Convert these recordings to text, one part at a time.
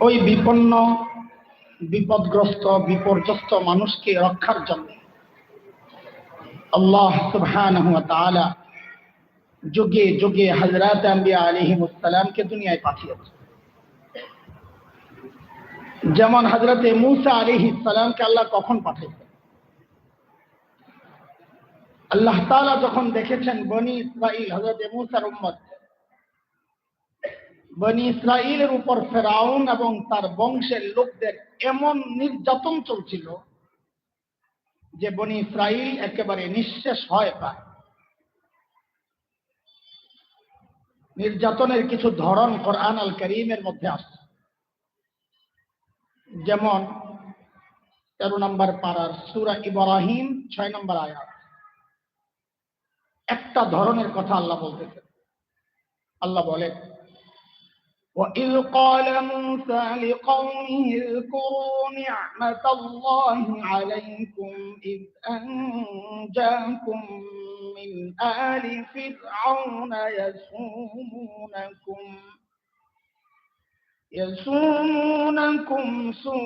ওই বিপন্ন বিপদগ্রস্ত বিপর্যস্ত মানুষকে রক্ষার জন্য আল্লাহ সুবহানাহু ওয়া তাআলা যুগে যুগে হযরত আম্বিয়া আলাইহিমুস সালামকে দুনিয়ায় পাঠিয়েছে যেমন হযরতে মূসা আলাইহিস সালামকে আল্লাহ কখন পাঠিয়েছেন আল্লাহ তাআলা যখন দেখেছেন বনি ইসরাইল হযরতে মূসার উম্মত বনি ইসরাইলের উপর ফেরাউন এবং তার বংশের লোকদের এমন নির্যাতন চলছিল যে বনি ইসরাইল একেবারে নিঃশেষ হয় প্রায়। নির্যাতনের কিছু ধরন কোরআন আল করিমের মধ্যে আসছে যেমন তেরো নম্বর পাড়ার সুরা ইব্রাহিম, ছয় নম্বর আয়াত। একটা ধরনের কথা আল্লাহ বলতেছে আল্লাহ বলেন وإذ قال موسى لقومه اذكروا نعمة الله عليكم إذ أنجاكم من آل فرعون يسومونكم يسومونكم سوء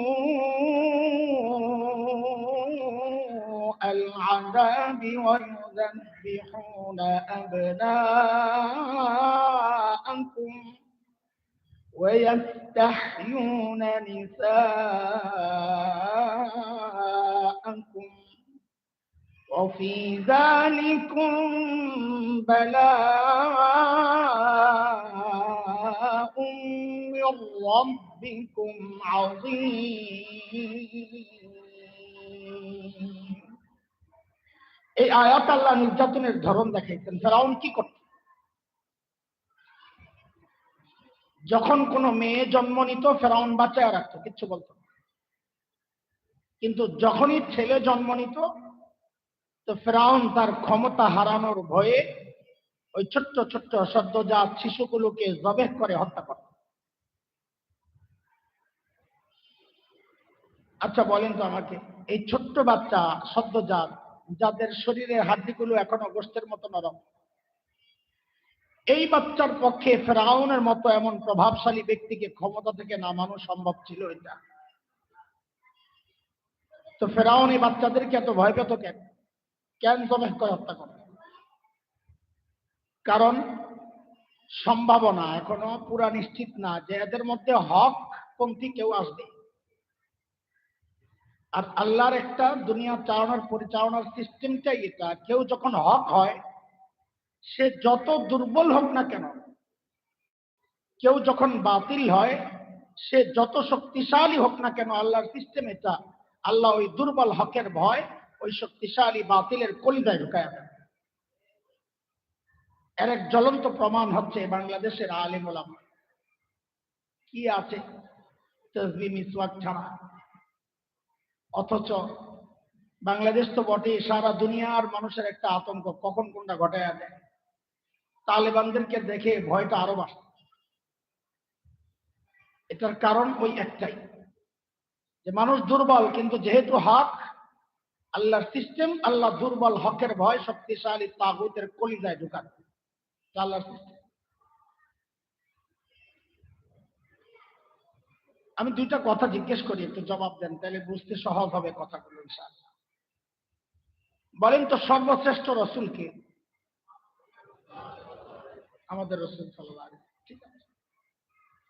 العذاب ويذبحون أبناءكم ويستحيون نساءكم وفي ذلكم بلاء من ربكم عظيم এই আয়াত আল্লাহ নির্যাতনের ধরন দেখাইছেন ফেরাউন কি করত যখন কোনো মেয়ে জন্ম নিত, ফেরাউন বাচ্চায় রাখতো, কিচ্ছু বলতো না। কিন্তু যখনই ছেলে জন্ম নিত, তো ফেরাউন তার ক্ষমতা হারানোর ভয়ে ওই ছোট্ট ছোট্ট সদ্যজাত শিশুগুলোকে জবেহ করে হত্যা করত আচ্ছা বলেন তো আমাকে, এই ছোট্ট বাচ্চা সদ্যজাত যাদের শরীরের হাড্ডিগুলো এখনও গোষ্ঠের মতো নরম এই বাচ্চার পক্ষে ফেরাউনের মতো এমন প্রভাবশালী ব্যক্তিকে ক্ষমতা থেকে নামানো সম্ভব ছিল এটা। তো ফেরাউন এই বাচ্চাদেরকে এত ভয় পেত কেন? কেন করে হত্যা করে? কারণ সম্ভাবনা এখনও পুরা নিশ্চিত না যে এদের মধ্যে হক পন্থী কেউ আসবে। আর আল্লাহর একটা দুনিয়া চালানোর পরিচালনার সিস্টেমটাই এটা। কেউ যখন হক হয় সে যত দুর্বল হোক না কেন, কেউ যখন বাতিল হয়, সে যত শক্তিশালী হোক না কেন, আল্লাহর সিস্টেম এটা, আল্লাহ ওই দুর্বল হকের ভয়, ওই শক্তিশালী বাতিলের কলিদায় ঢুকায় এর এক জ্বলন্ত প্রমাণ হচ্ছে বাংলাদেশের আলিম ওলামা। কি আছে ছাড়া? অথচ বাংলাদেশ তো বটে সারা দুনিয়ার মানুষের একটা আতঙ্ক, কখন কোনটা ঘটায় দেয়? তালেবানদেরকে দেখে ভয়টা আরও বাড়ে। এটার কারণ ওই একটাই, যে মানুষ দুর্বল, কিন্তু যেহেতু হক, আল্লাহর সিস্টেম আল্লাহ দুর্বল হকের ভয় শক্তিশালী তাগুতের কলিজায় ঢুকান। আল্লাহর আমি দুইটা কথা জিজ্ঞেস করি, একটু জবাব দেন, তাহলে বুঝতে সহজ হবে কথাগুলো বলেন তো সর্বশ্রেষ্ঠ রসুলকে আমাদের রসুল সাল্লাহ ঠিক আছে?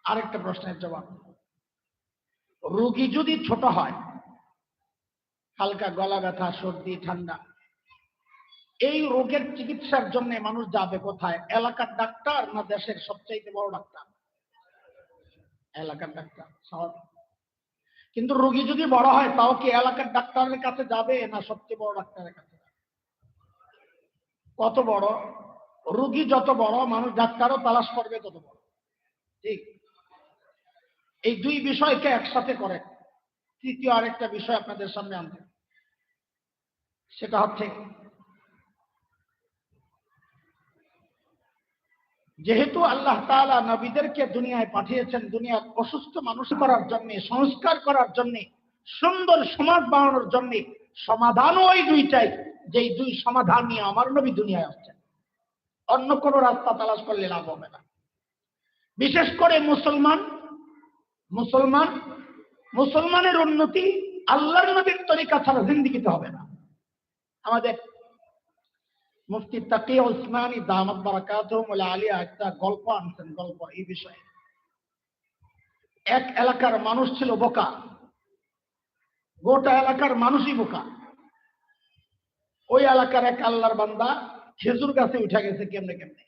আরেকটা প্রশ্নের জবাব। রোগী যদি ছোট হয়, হালকা গলা ব্যথা, সর্দি, ঠান্ডা, এই রোগের চিকিৎসার জন্য মানুষ যাবে কোথায়? এলাকার ডাক্তার না দেশের সবচাইতে বড় ডাক্তার? এলাকার ডাক্তার শহর কিন্তু রোগী যদি বড় হয়, তাও কি এলাকার ডাক্তারের কাছে যাবে না সবচেয়ে বড় ডাক্তারের কাছে? কত বড়? রোগী যত বড়, মানুষ ডাক্তারও তালাশ করবে তত বড়। ঠিক? এই দুই বিষয়কে একসাথে করে। তৃতীয় আরেকটা বিষয় আপনাদের সামনে আনতে। সেটা হচ্ছে, যেহেতু আল্লাহ তাআলা নবীদেরকে দুনিয়ায় পাঠিয়েছেন, দুনিয়ার অসুস্থ মানুষ করার জন্য, সংস্কার করার জন্য, সুন্দর সমাজ বানানোর জন্য, সমাধানও ওই দুইটাই, যেই দুই সমাধান নিয়ে আমার নবী দুনিয়ায় আসছেন। অন্য কোনো রাস্তা তালাশ করলে লাভ হবে না। বিশেষ করে মুসলমান মুসলমান, মুসলমানের উন্নতি আল্লাহর নবীর তরিকা ছাড়া জিন্দিগিতে হবে না। আমাদের মুফতি তাকি ওসমানী আলিয়া একটা গল্প আনছেন, গল্প এই বিষয়ে। এক এলাকার মানুষ ছিল বোকা। গোটা এলাকার মানুষই বোকা। ওই এলাকার এক আল্লাহর বান্দা খেজুর গাছে উঠে গেছে কেমনে কেমনে?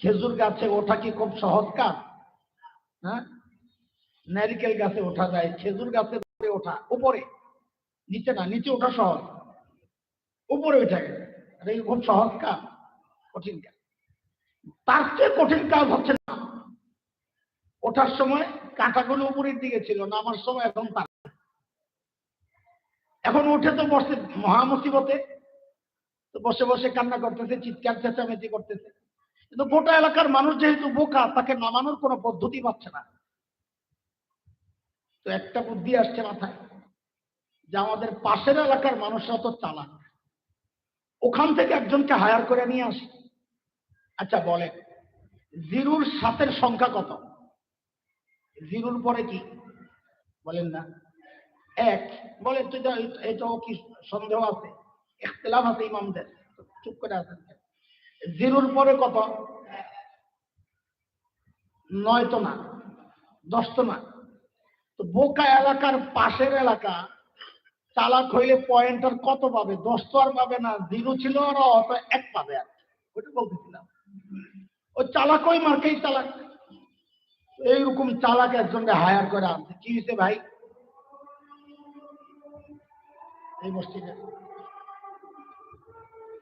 খেজুর গাছে ওঠা কি খুব সহজ কাজ? হ্যাঁ? নারিকেল গাছে ওঠা যায়, খেজুর গাছে ওঠা উপরে, নিচে না, নিচে ওঠা সহজ। উপরে উঠে গেছে। এটা কি খুব সহজ কাজ? কঠিন কাজ। তার চেয়ে কঠিন কাজ হচ্ছে না। ওঠার সময় কাঁটাগুলো উপরের দিকে ছিল, নামার সময় এখন তার। এখন উঠে তো বসে মহা মুসিবতে। তো বসে বসে কান্না করতেছে, চিৎকার, চেঁচামেচি করতেছে। কিন্তু গোটা এলাকার মানুষ যেহেতু বোকা, তাকে নামানোর কোনো পদ্ধতি পাচ্ছে না। তো একটা বুদ্ধি আসছে মাথায় যে আমাদের পাশের এলাকার মানুষরা তো চালাক। ওখান থেকে একজনকে হায়ার করে নিয়ে আসি। আচ্ছা বলে জিরুর সাতের সংখ্যা কত? জিরুর পরে কি? বলেন না। এক। বলে তো এটা এটাও কি সন্দেহ আছে? ইখতিলাফ আছে ইমামদের। চুপ করে আছেন পরে কত? নয় তো না দশ তো না। তো বোকা এলাকার পাশের এলাকা চালাক হইলে পয়েন্টার কত পাবে? দশ তো আর পাবে না, জিরো ছিল আর অত এক পাবে আর ওইটা বলতেছিলাম। ওই চালাক ওই মার্কেই চালাক। এইরকম চালাক একজনকে হায়ার করে আনছে। কি হয়েছে ভাই? এই মসজিদে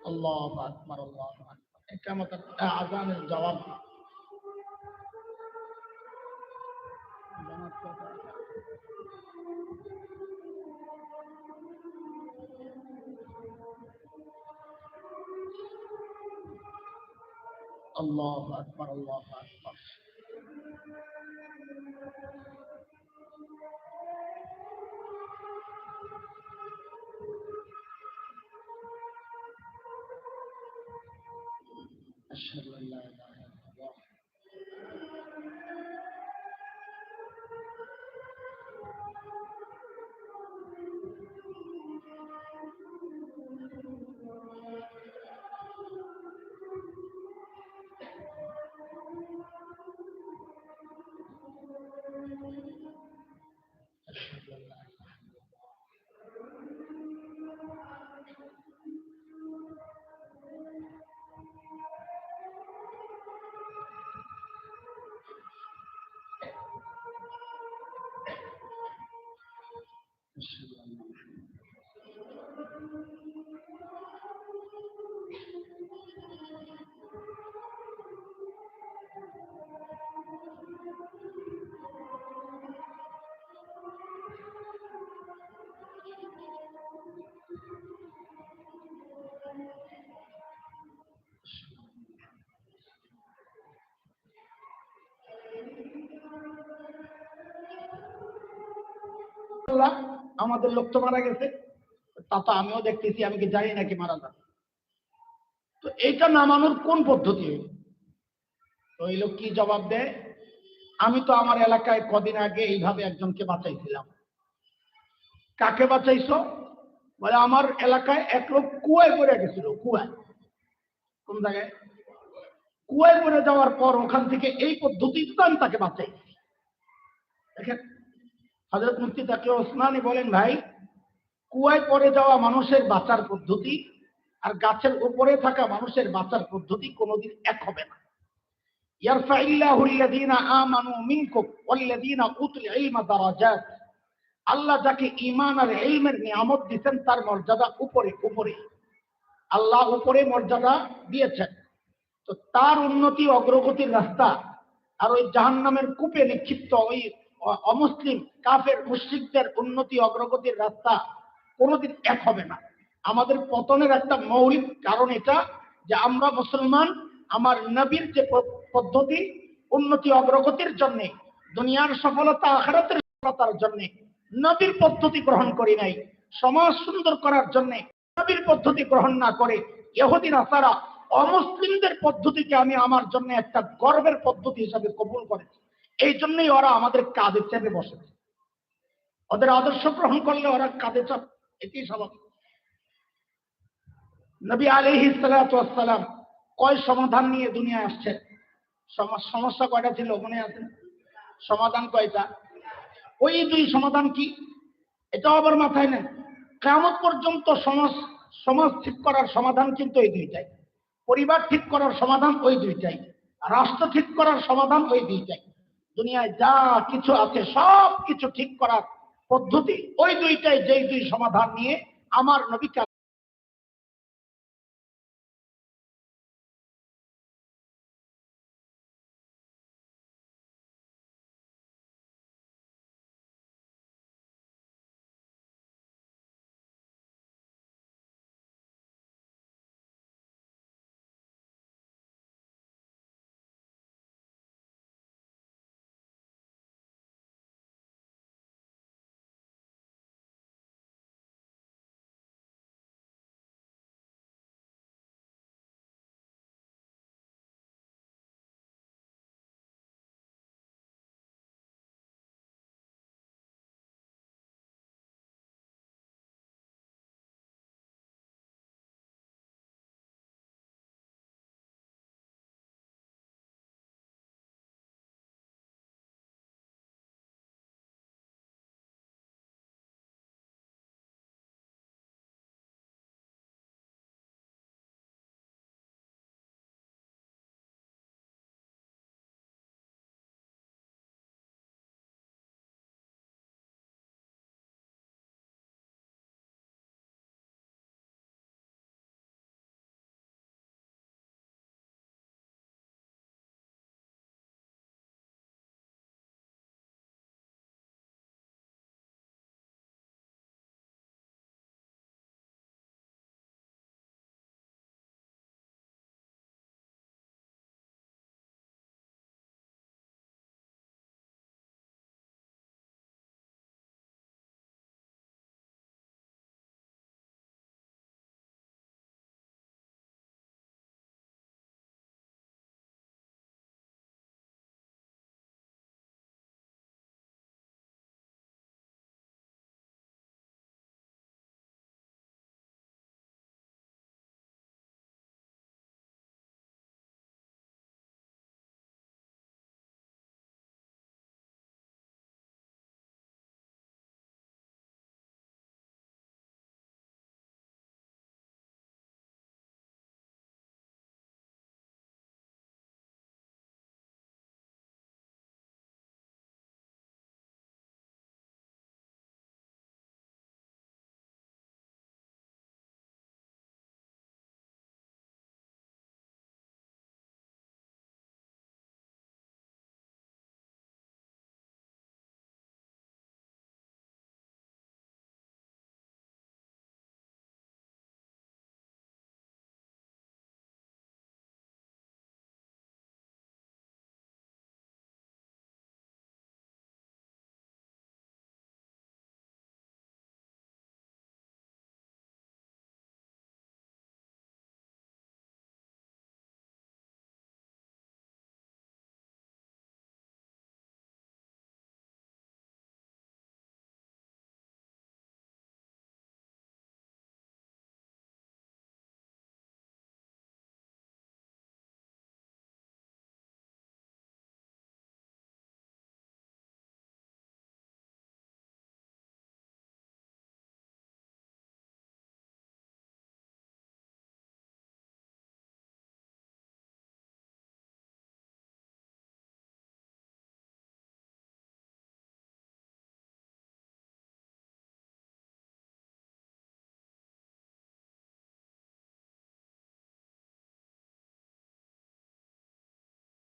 আল্লাহ আকবার আল্লাহ আকবার একামত আজানের জবাব আল্লাহ আকবার আল্লাহ আকবার আমাদের লোক তো মারা গেছে। তা তো আমিও দেখতেছি, আমি কি জানি নাকি মারা যাবে তো এইটা নামানোর কোন পদ্ধতি? তো এই লোক কি জবাব দেয়? আমি তো আমার এলাকায় কদিন আগে এইভাবে একজনকে বাঁচাইছিলাম। কাকে বাঁচাইছো? বলে আমার এলাকায় এক লোক কুয়ায় পড়ে গেছিল, কুয়ায়। কোন জায়গায়? কুয়ায় পড়ে যাওয়ার পর ওখান থেকে এই পদ্ধতিতে আমি তাকে বাঁচাইছি। দেখেন হজরত মুফতি তাকে ওসমানী বলেন, ভাই, কুয়ায় পড়ে যাওয়া মানুষের বাঁচার পদ্ধতি আর গাছের উপরে থাকা মানুষের বাঁচার পদ্ধতি কোনোদিন এক হবে না। আল্লাহ যাকে ঈমান আর ইলমের নিয়ামত দিবেন তার মর্যাদা উপরে উপরে। আল্লাহ উপরে মর্যাদা দিয়েছেন। তো তার উন্নতি অগ্রগতির রাস্তা আর ওই জাহান্নামের কূপে নিক্ষিপ্ত ওই অমুসলিম, কাফের, মুশরিকদের উন্নতি, অগ্রগতির রাস্তা কোনোদিন এক হবে না। আমাদের পতনের একটা মৌলিক কারণ এটা যে আমরা মুসলমান, আমার নবীর যে পদ্ধতি, উন্নতি, অগ্রগতির জন্য, দুনিয়ার সফলতা, আখরাতের সফলতার জন্য, নবীর পদ্ধতি গ্রহণ করি নাই, সমাজ সুন্দর করার জন্য, নবীর পদ্ধতি গ্রহণ না করে ইহুদি, নাসারা, অমুসলিমদের পদ্ধতিকে আমি আমার জন্য একটা গর্বের পদ্ধতি হিসাবে কবুল করেছি। এই জন্যই ওরা আমাদের কাঁধে চেপে বসেছে। ওদের আদর্শ গ্রহণ করলে ওরা কাঁধে চাপ এটি স্বাভাবিক নবী আলিহি সালাম কয় সমাধান নিয়ে দুনিয়ায় আসছে? সমস্যা কয়টা ছিল মনে আছে? সমাধান কয়টা? ওই দুই সমাধান কি? এটা আবার মাথায় নেন। কেমন পর্যন্ত সমাজ সমাজ ঠিক করার সমাধান কিন্তু এই দুইটাই। পরিবার ঠিক করার সমাধান ওই দুইটাই। রাষ্ট্র ঠিক করার সমাধান ওই দুইটাই। দুনিয়ায় যা কিছু আছে সব কিছু ঠিক করার পদ্ধতি, ওই দুইটাই যেই দুই সমাধান নিয়ে আমার নবী